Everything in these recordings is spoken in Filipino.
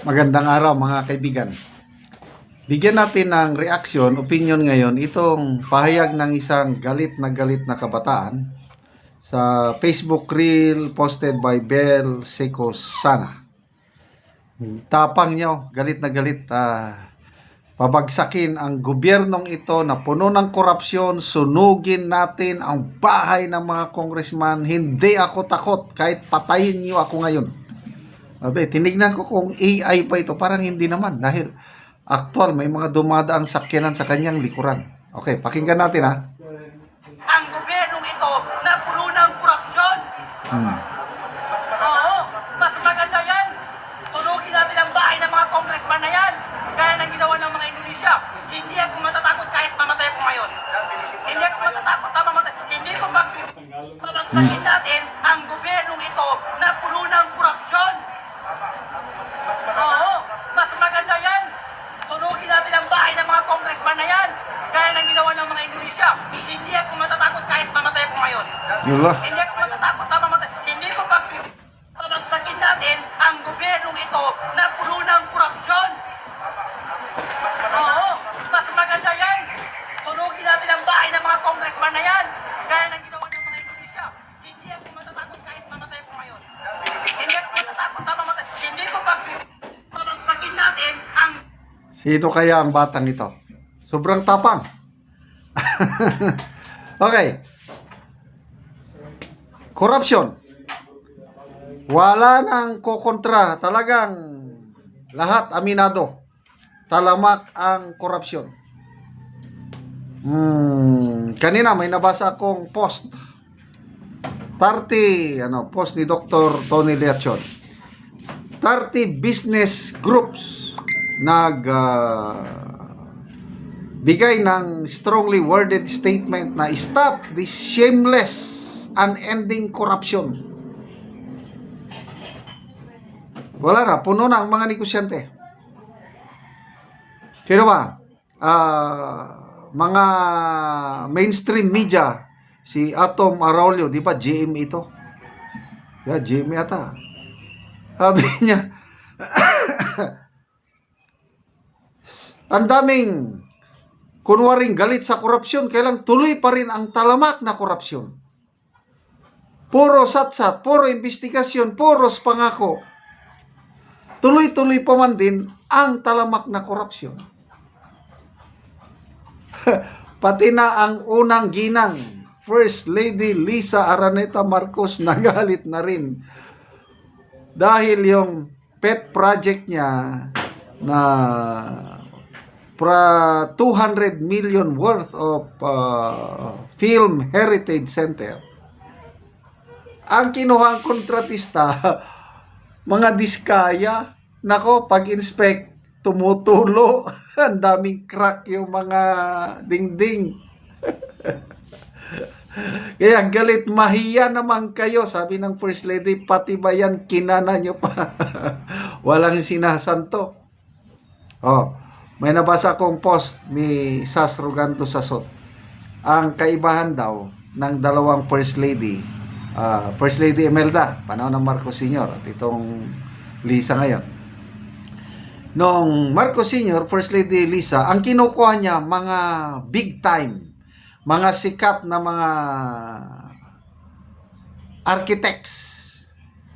Magandang araw mga kaibigan. Bigyan natin ng reaksyon, opinion ngayon itong pahayag ng isang galit na galit na kabataan sa Facebook reel posted by Bel Seco Sana. Tapang niyo, galit na galit. ah, pabagsakin ang gobyernong ito na puno ng korupsyon, sunugin natin ang bahay ng mga congressman. Hindi ako takot kahit patayin niyo ako ngayon. Abe, tinignan ko kung AI pa ito. Parang hindi naman. Dahil actual, may mga dumadaang sakyanan sa kanyang likuran. Okay, pakinggan natin ha. ang gobyernong ito na puno ng korupsyon. Hmm. Yula. Hindi ako matatakot na mamatay. Hindi ko pagsis... Pabagsakin natin ang gobyernong ito na puno ng korupsyon. Oo, mas maganda yan. Sunugin natin ang bahay ng mga congressman na yan. Gaya ng ginawa ng mga Indonesia. Hindi ako matatakot kahit mamatay ako ngayon. Hindi ako matatakot na mamatay. Hindi ko pagsis... Pabagsakin natin ang Sino kaya ang batang ito? Sobrang tapang. okay. Corruption. Wala nang kukontra. Talagang lahat aminado. Talamak ang korupsyon. Hmm, kanina may nabasa akong post. 30, ano, post ni Dr. Tony Leachon. 30 business groups nag ah, bigay ng strongly worded statement na stop this shameless unending corruption. Wala na, puno na ang mga negosyante. Sino ba? Ah, mga mainstream media, si Atom Araulio, di ba GM ito? Yeah, GM yata. Sabi niya, ang daming kunwaring galit sa korupsyon, kailang tuloy pa rin ang talamak na korupsyon. Puro satsat, puro investigasyon, puros pangako. Tuloy-tuloy pa man din ang talamak na korupsyon. Pati na ang unang ginang, First Lady Lisa Araneta Marcos, nagalit na rin dahil yung pet project niya na pra 200 million worth of uh, film heritage center ang kinuhang kontratista mga diskaya nako pag-inspect tumutulo ang daming crack yung mga dingding kaya galit, mahiya naman kayo, sabi ng First Lady, pati ba yan kinana nyo pa? Walang sinasanto. Oh, may nabasa akong post ni Sas Ruganto Sasot. Ang kaibahan daw ng dalawang First Lady, ah, First Lady Imelda, panahon ng Marcos Sr. at itong Lisa ngayon. Nung Marcos Sr., First Lady Lisa, ang kinukuha niya mga big time mga sikat na mga architects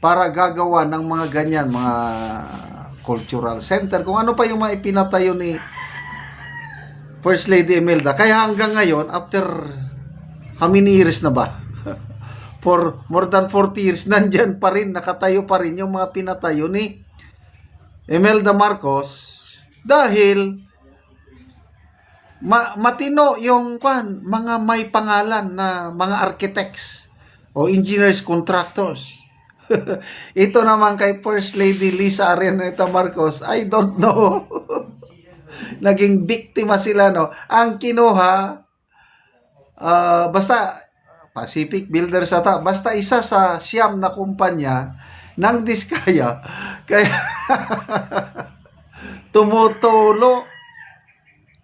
para gagawa ng mga ganyan, mga cultural center, kung ano pa yung mga ipinatayo ni First Lady Imelda. Kaya hanggang ngayon, after how many years na ba? For more than 40 years, nandyan pa rin, nakatayo pa rin yung mga pinatayo ni Imelda Marcos dahil ma- matino yung kwan, mga may pangalan na mga architects o engineers contractors. Ito naman kay First Lady Lisa Araneta Marcos, I don't know. Naging biktima sila, no? Ang kinuha, ah, basta, Pacific Builders ata, basta isa sa siyam na kumpanya ng Diskaya. Kaya, tumutulo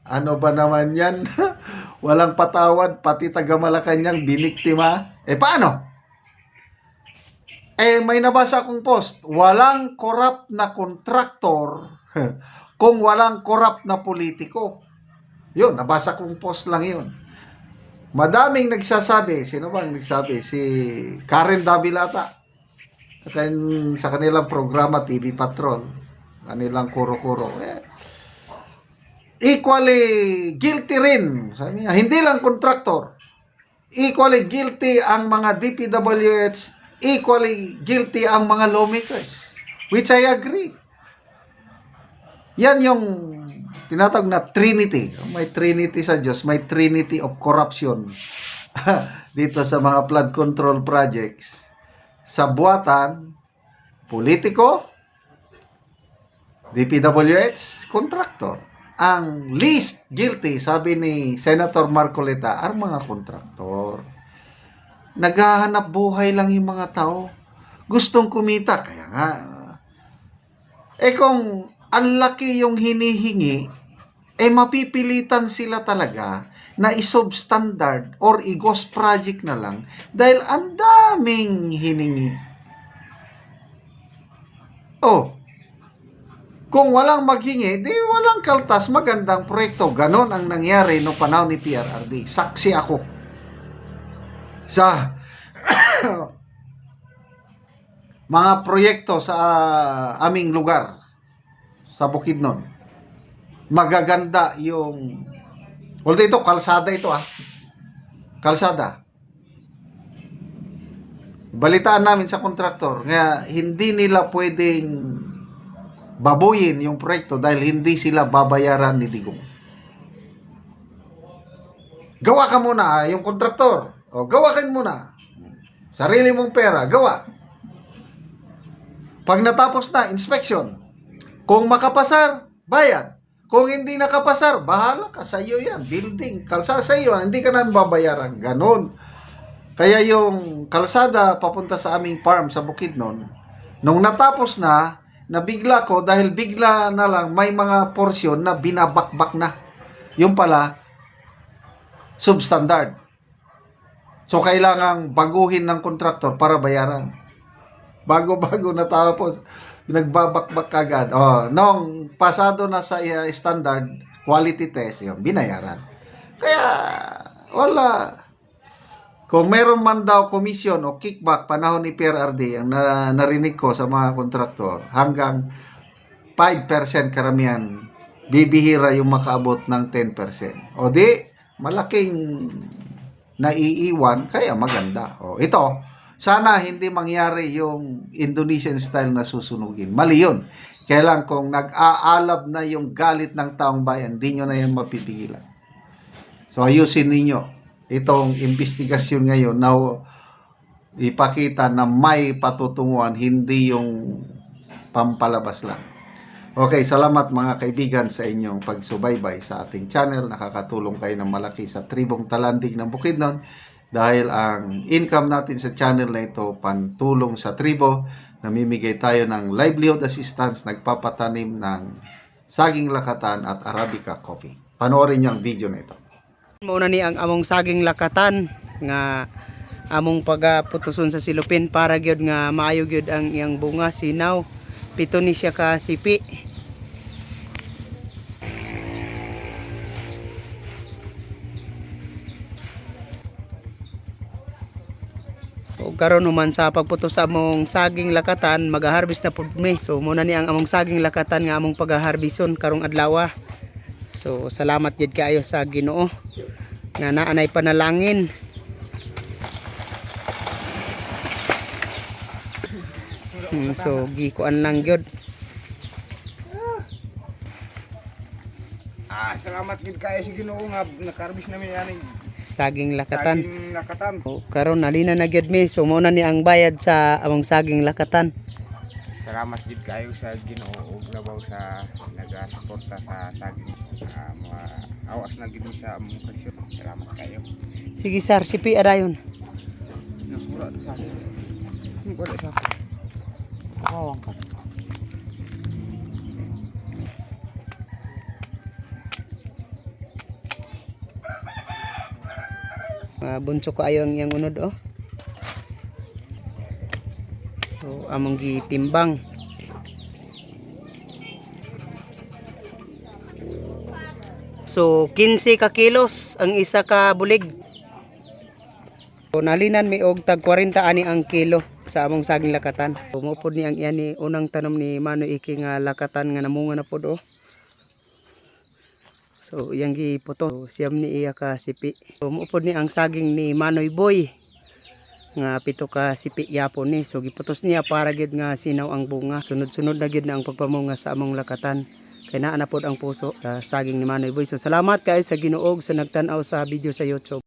ano ba naman yan? Walang patawad, pati taga Malacanang biniktima. Eh paano? Eh, may nabasa akong post. Walang corrupt na kontraktor kung walang corrupt na politiko. Yun, nabasa kong post lang yun. Madaming nagsasabi. Sino bang nagsabi? Si Karen Davilata. Sa kan- Sa kanilang programa, TV Patrol. Kanilang kuro-kuro. Eh, equally guilty rin. Sabi niya, hindi lang kontraktor. Equally guilty ang mga DPWH. Equally guilty ang mga lawmakers. Which I agree. Yan yung tinatawag na Trinity. May Trinity sa Diyos. May Trinity of corruption. Dito sa mga flood control projects. Sa buwatan, politiko, DPWH, kontraktor. Ang least guilty, sabi ni Senator Marcoleta, ang mga kontraktor. Naghahanap buhay lang yung mga tao. Gustong kumita. Kaya nga, eh kung ang laki yung hinihingi, eh mapipilitan sila talaga na i-substandard or i-ghost project na lang dahil ang daming hiningi. Oh, kung walang maghingi, di walang kaltas, magandang proyekto. Ganon ang nangyari no panahon ni PRRD. Saksi ako. Sa mga proyekto sa aming lugar sa Bukidnon. Magaganda yung Although ito, kalsada ito ah. Kalsada. Balitaan namin sa kontraktor, nga hindi nila pwedeng babuyin yung proyekto dahil hindi sila babayaran ni Digong. Gawa ka muna, ah, yung kontraktor. O, gawa ka muna. Sarili mong pera, gawa. Pag natapos na, inspection. Kung makapasar, bayad. Kung hindi nakapasar, bahala ka sa iyo yan. Building, kalsada sa iyo, hindi ka namin babayaran. Ganon. Kaya yung kalsada papunta sa aming farm sa Bukidnon, nung natapos na, nabigla ko dahil bigla na lang may mga porsyon na binabakbak na. Yung pala, substandard. So, kailangang baguhin ng kontraktor para bayaran. Bago-bago natapos, nagbabakbak kagad. Oh, nung pasado na sa uh, standard quality test, yung binayaran. Kaya, wala. Kung meron man daw komisyon o kickback panahon ni PRRD, ang na, narinig ko sa mga kontraktor, hanggang 5% karamihan, bibihira yung makaabot ng 10%. O di, malaking naiiwan, kaya maganda. O ito, sana hindi mangyari yung Indonesian style na susunugin. Mali yun. Kailan kung nag-aalab na yung galit ng taong bayan, di nyo na yan mapipigilan. So ayusin ninyo itong investigasyon ngayon na ipakita na may patutunguhan, hindi yung pampalabas lang. Okay, salamat mga kaibigan sa inyong pagsubaybay sa ating channel. Nakakatulong kayo ng malaki sa tribong talandig ng Bukidnon dahil ang income natin sa channel na ito pantulong sa tribo. Namimigay tayo ng livelihood assistance, nagpapatanim ng saging lakatan at Arabica coffee. Panoorin niyo ang video na ito. Mauna ni ang among saging lakatan nga among pagaputuson sa silupin para gyud nga maayo gyud ang iyang bunga sinaw. Pito ni siya ka sipi. Karon naman sa pagputos sa among saging lakatan, mag-harvest na pud mi. So muna ni ang among saging lakatan nga among pag-harbison karong adlaw. So salamat jud kaayo sa Ginoo nga naanay panalangin. Hmm, so gikuan lang gyud. Ah, salamat gid kayo sa Ginoo nga nakarbis namin yan saging lakatan. saging nakatan. O, karon nalina na gyud mi. So mao na ni ang bayad sa among saging lakatan. Salamat gid kayo sa Ginoo ug labaw sa nagasuporta sa saging ah, mga awas na gid mi sa among kalsyon. Salamat kayo. Sige sir, sipi adayon. Nakura sa akin. Wala sa akin. Kawang ka. Bunso ko ayo ang unod oh. among gitimbang. So 15 ka kilos ang isa ka bulig. So, nalinan mi og tag 40 ani ang kilo sa among saging lakatan. Umupod ni ang iyan ni unang tanom ni Manoy Iki nga lakatan nga namunga na pod oh. So iyang giputo so, siyam ni iya ka sipi. So, umupod ni ang saging ni Manoy Boy nga pito ka sipi yapon ni. So giputos niya para gid nga sinaw ang bunga. Sunod-sunod na gid na ang pagpamunga sa among lakatan. Kay naa na pod ang puso sa saging ni Manoy Boy. So salamat kay sa Ginoo sa nagtan-aw sa video sa YouTube.